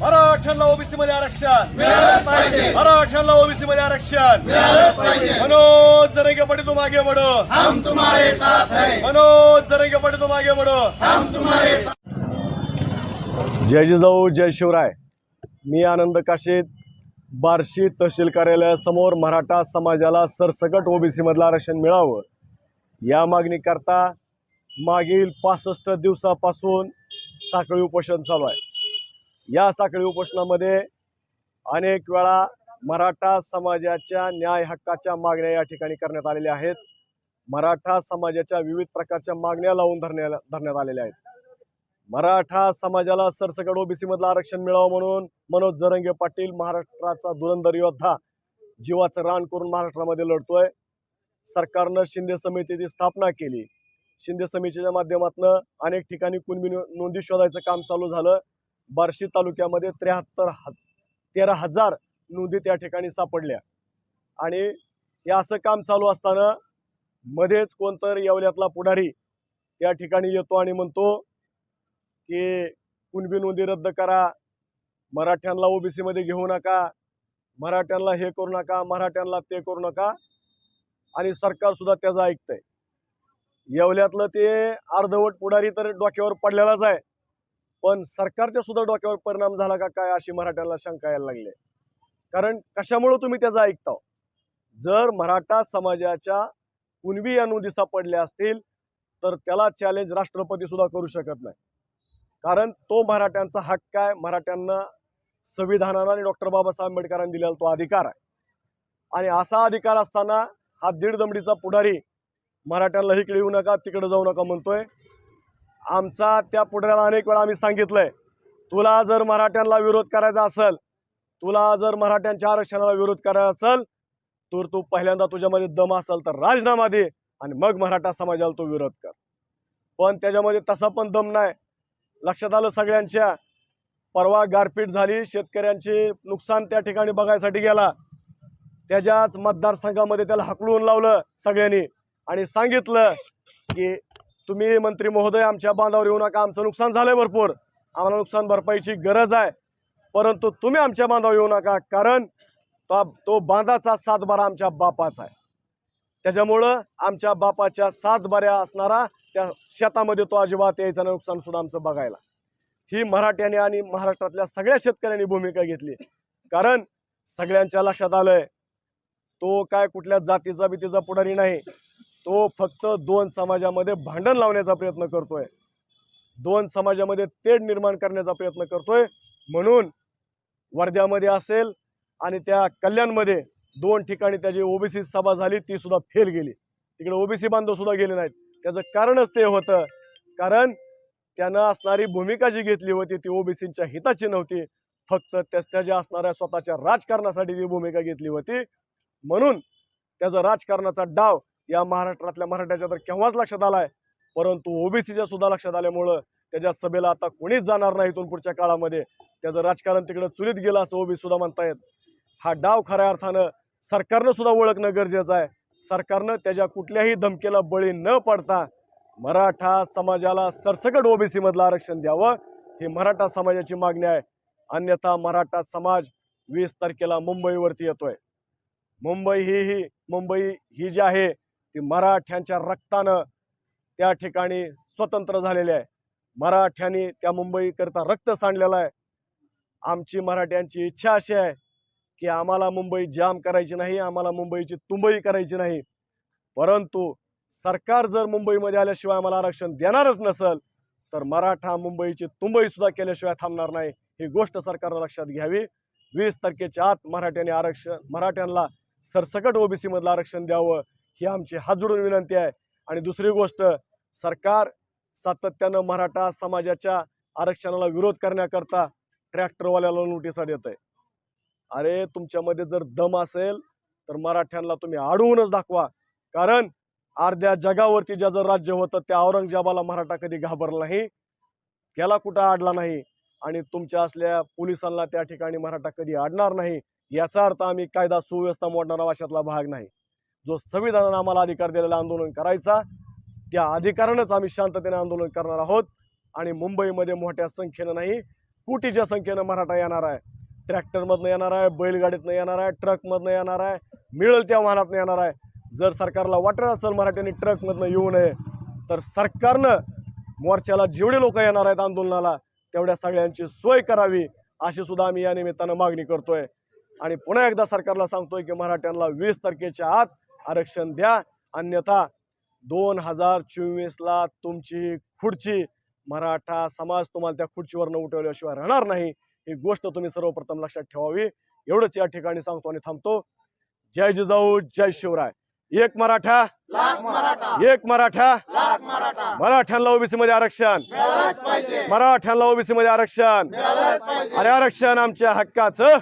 मराठ्यांना ओबीसी मध्ये आरक्षण. मिळालंच पाहिजे. मराठ्यांना ओबीसी मध्ये आरक्षण. मिळालंच पाहिजे. मनोज जरंगे पाटील तुम आगे बढ़ो हम तुम्हारे साथ है. मनोज जरंगे पाटील तुम आगे बढ़ो हम तुम्हारे साथ जय जिजाऊ जय शिवराय. मी आनंद काशीद बार्शी तहसील कार्यालयासमोर मराठा समाजाला सरसकट ओबीसी मधलं आरक्षण मिळावं. या मागणीकरता मागील पासष्ट दिवसापासून साखळी उपोषण चालू आहे. या साखळी उपोषणामध्ये अनेक वेळा मराठा समाजाच्या न्याय हक्काच्या मागण्या या ठिकाणी करण्यात आलेल्या आहेत. मराठा समाजाच्या विविध प्रकारच्या मागण्या लावून धरण्या धरण्यात आलेल्या आहेत. मराठा समाजाला सरसकट ओबीसीमधलं आरक्षण मिळावं म्हणून मनोज जरंगे पाटील महाराष्ट्राचा धुरंधर योद्धा जीवाचं रान करून महाराष्ट्रामध्ये लढतोय. सरकारनं शिंदे समितीची स्थापना केली. शिंदे समितीच्या माध्यमातून अनेक ठिकाणी कुणबी नोंदी शोधायचं काम चालू झालं. बार्शी तालुक्यामध्ये त्र्याहत्तर ह तेरा हजार नोंदी त्या ठिकाणी सापडल्या. आणि हे असं काम चालू असताना मध्येच कोणतर येवल्यातला पुढारी त्या ठिकाणी येतो आणि म्हणतो की कुणबी नोंदी रद्द करा मराठ्यांना ओबीसीमध्ये घेऊ नका मराठ्यांना हे करू नका मराठ्यांना ते करू नका आणि सरकारसुद्धा त्याचं ऐकतंय. येवल्यातलं ते अर्धवट पुढारी तर डोक्यावर पडलेलाच आहे. पण सरकारच्या सुद्धा डोक्यावर परिणाम झाला का काय अशी मराठ्यांना शंका यायला लागली. कारण कशामुळं तुम्ही त्याचं ऐकता जर मराठा समाजाच्या कुणबी या पडल्या असतील तर त्याला चॅलेंज राष्ट्रपती सुद्धा करू शकत नाही. कारण तो मराठ्यांचा हक्क आहे मराठ्यांना संविधानानं आणि डॉक्टर बाबासाहेब आंबेडकरांनी दिलेला तो अधिकार आहे. आणि असा अधिकार असताना हा दीड दमडीचा पुढारी मराठ्यांना इकडे येऊ नका तिकडे जाऊ नका म्हणतोय. आमचा त्या पुढऱ्याला अनेक वेळा आम्ही सांगितलंय तुला जर मराठ्यांना विरोध करायचा असेल तुला जर मराठ्यांच्या आरक्षणाला विरोध करायचा असेल तर तू पहिल्यांदा तुझ्यामध्ये दम असेल तर राजीनामा दे आणि मग मराठा समाजाला तो विरोध कर. पण त्याच्यामध्ये तसा पण दम नाही. लक्षात आलं सगळ्यांच्या? परवा गारपीट झाली शेतकऱ्यांचे नुकसान त्या ठिकाणी बघायसाठी गेला. त्याच्याच मतदारसंघामध्ये त्याला हकलून लावलं सगळ्यांनी आणि सांगितलं की तुम्ही मंत्री महोदय आमच्या बांधावर येऊ नका. आमचं नुकसान झालंय भरपूर. आम्हाला नुकसान भरपाईची गरज आहे. परंतु तुम्ही आमच्या बांधावर येऊ नका कारण तो तो बांधाचा सातबारा आमच्या बापाचा आहे. त्याच्यामुळं आमच्या बापाच्या सातबाऱ्या असणारा त्या शेतामध्ये तो अजिबात यायचं नुकसान सुद्धा आमचं बघायला. ही मराठ्याने आणि महाराष्ट्रातल्या सगळ्या शेतकऱ्यांनी भूमिका घेतली. कारण सगळ्यांच्या लक्षात आलंय तो काय कुठल्या जातीचा बितीचा पुढारी नाही. तो फक्त दोन समाजामध्ये भांडण लावण्याचा प्रयत्न करतोय. दोन समाजामध्ये तेढ निर्माण करण्याचा प्रयत्न करतोय. म्हणून वर्ध्यामध्ये असेल आणि त्या कल्याणमध्ये दोन ठिकाणी त्याची ओबीसी सभा झाली ती सुद्धा फेल गेली. तिकडे ओबीसी बांधव सुद्धा गेले नाहीत. त्याचं कारणच ते होतं. कारण त्यानं असणारी भूमिका जी घेतली होती ती ओबीसींच्या हिताची नव्हती. फक्त त्याच त्याच्या असणाऱ्या स्वतःच्या राजकारणासाठी ती भूमिका घेतली होती. म्हणून त्याचा राजकारणाचा डाव या महाराष्ट्रातल्या मराठ्याच्या तर केव्हाच लक्षात आलाय? परंतु ओबीसीच्या सुद्धा लक्षात आल्यामुळं त्याच्या सभेला आता कोणीच जाणार नाही इथून पुढच्या काळामध्ये. त्याचं राजकारण तिकडे चुलीत गेलं असं ओबीसी सुद्धा म्हणतायत. हा डाव खऱ्या अर्थानं सरकारनं सुद्धा ओळखणं गरजेचं आहे. सरकारनं त्याच्या कुठल्याही धमकीला बळी न पडता मराठा समाजाला सरसकट ओबीसीमधलं आरक्षण द्यावं ही मराठा समाजाची मागणी आहे. अन्यथा मराठा समाज वीस तारखेला मुंबईवरती येतोय. मुंबई ही ही मुंबई ही जी आहे ती मराठ्यांच्या रक्तानं त्या ठिकाणी स्वतंत्र झालेली आहे. मराठ्यांनी त्या मुंबईकरता रक्त सांडलेलं आहे. आमची मराठ्यांची इच्छा अशी आहे की आम्हाला मुंबई जाम करायची नाही आम्हाला मुंबईची तुंबई करायची नाही. परंतु सरकार जर मुंबईमध्ये आल्याशिवाय आम्हाला आरक्षण देणारच नसेल तर मराठा मुंबईची तुंबई सुद्धा केल्याशिवाय थांबणार नाही. ही गोष्ट सरकारनं लक्षात घ्यावी. वीस तारखेच्या आत मराठ्यांनी आरक्षण मराठ्यांना सरसकट ओबीसीमधलं आरक्षण द्यावं. ही आमची हात जोडून विनंती आहे. आणि दुसरी गोष्ट सरकार सातत्यानं मराठा समाजाच्या आरक्षणाला विरोध करण्याकरता ट्रॅक्टरवाल्याला नोटिसा देत आहे अरे तुमच्यामध्ये जर दम असेल तर मराठ्यांना तुम्ही अडवूनच दाखवा. कारण अर्ध्या जगावरती ज्याचं राज्य होतं त्या औरंगजेबाला मराठा कधी घाबरला नाही त्याला कुठं आडला नाही आणि तुमच्या असल्या पोलिसांना त्या ठिकाणी मराठा कधी आडणार नाही याचा अर्थ आम्ही कायदा सुव्यवस्था मोडणारा अशातला भाग नाही. जो संविधानानं आम्हाला अधिकार दिलेला आंदोलन करायचा त्या अधिकारानंच आम्ही शांततेने आंदोलन करणार आहोत. आणि मुंबईमध्ये मोठ्या संख्येनं नाही कुटीच्या संख्येनं मराठा येणार आहे. ट्रॅक्टरमधनं येणार आहे बैलगाडीतनं येणार आहे ट्रकमधनं येणार आहे मिळेल त्या वाहनातनं येणार आहे. जर सरकारला वाटत असेल मराठ्यांनी ट्रकमधनं येऊ नये तर सरकारनं मोर्चाला जेवढे लोक येणार आहेत आंदोलनाला तेवढ्या सगळ्यांची सोय करावी अशी सुद्धा आम्ही या निमित्तानं मागणी करतोय. आणि पुन्हा एकदा सरकारला सांगतोय की मराठ्यांना वीस तारखेच्या आत आरक्षण द्या. अन्यथा दोन हजार चोवीसला तुमची खुर्ची मराठा समाज तुम्हाला त्या खुर्चीवरनं उठवल्याशिवाय राहणार नाही. ही गोष्ट तुम्ही सर्वप्रथम लक्षात ठेवावी. एवढंच या ठिकाणी सांगतो आणि थांबतो. जय जिजाऊ जय शिवराय. एक मराठा लाख मराठा. एक मराठा लाख मराठा. मराठ्यांना ओबीसी मध्ये आरक्षण मराठ्यांना ओबीसी मध्ये आरक्षण आणि आरक्षण आमच्या हक्काचं.